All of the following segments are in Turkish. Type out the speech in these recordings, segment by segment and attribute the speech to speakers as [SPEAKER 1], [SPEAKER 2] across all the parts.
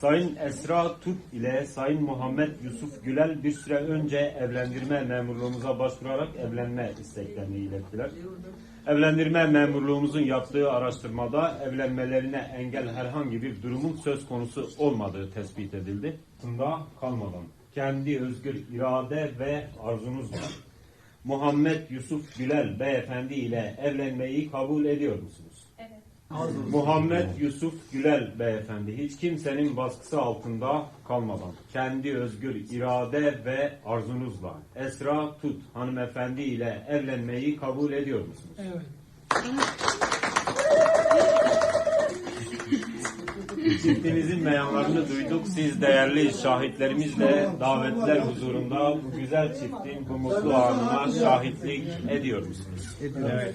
[SPEAKER 1] Sayın Esra Tut ile Sayın Muhammed Yusuf Gülel bir süre önce evlendirme memurluğumuza başvurarak evlenme isteklerini ilettiler. Evlendirme memurluğumuzun yaptığı araştırmada evlenmelerine engel herhangi bir durumun söz konusu olmadığı tespit edildi. Bunda kalmadan kendi özgür irade ve arzunuzla Muhammed Yusuf Gülel beyefendi ile evlenmeyi kabul ediyor musunuz? Muhammed Yusuf Gülel beyefendi hiç kimsenin baskısı altında kalmadan kendi özgür irade ve arzunuzla Esra Tut hanımefendi ile evlenmeyi kabul ediyor musunuz?
[SPEAKER 2] Evet.
[SPEAKER 1] Çiftimizin beyanlarını duyduk. Siz değerli şahitlerimizle davetler huzurunda bu güzel çiftin bu mutlu anına şahitlik ediyor musunuz?
[SPEAKER 2] Evet.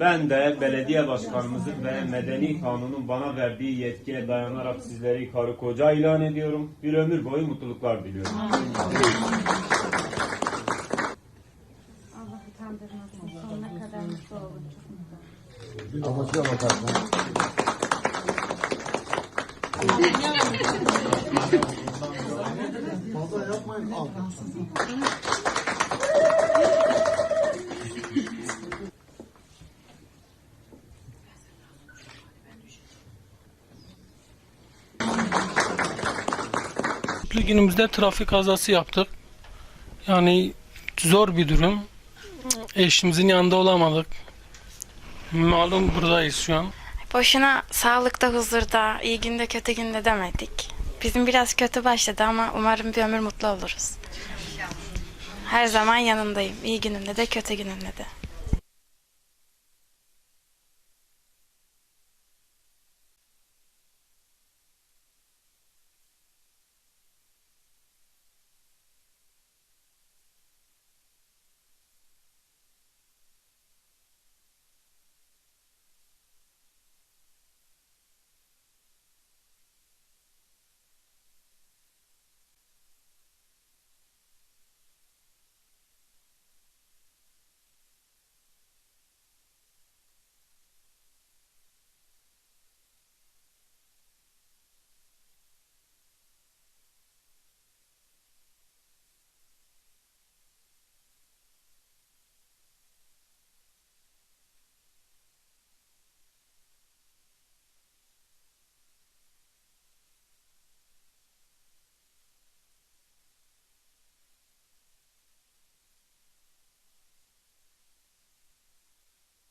[SPEAKER 1] Ben de belediye başkanımızın ve medeni kanunun bana verdiği yetkiye dayanarak sizleri karı koca ilan ediyorum. Bir ömür boyu mutluluklar diliyorum.
[SPEAKER 3] Allah utandırmasın. Sonuna kadar mutlu olun.
[SPEAKER 4] Kafasına bakarsın. Fazla yapmayın al.
[SPEAKER 2] Mutlu günümüzde trafik kazası yaptık. Yani zor bir durum. Eşimizin yanında olamadık. Malum buradayız şu an.
[SPEAKER 5] Boşuna sağlıkta, huzurda, iyi günde, kötü günde demedik. Bizim biraz kötü başladı ama umarım bir ömür mutlu oluruz. Her zaman yanındayım. İyi gününde de, kötü gününde de.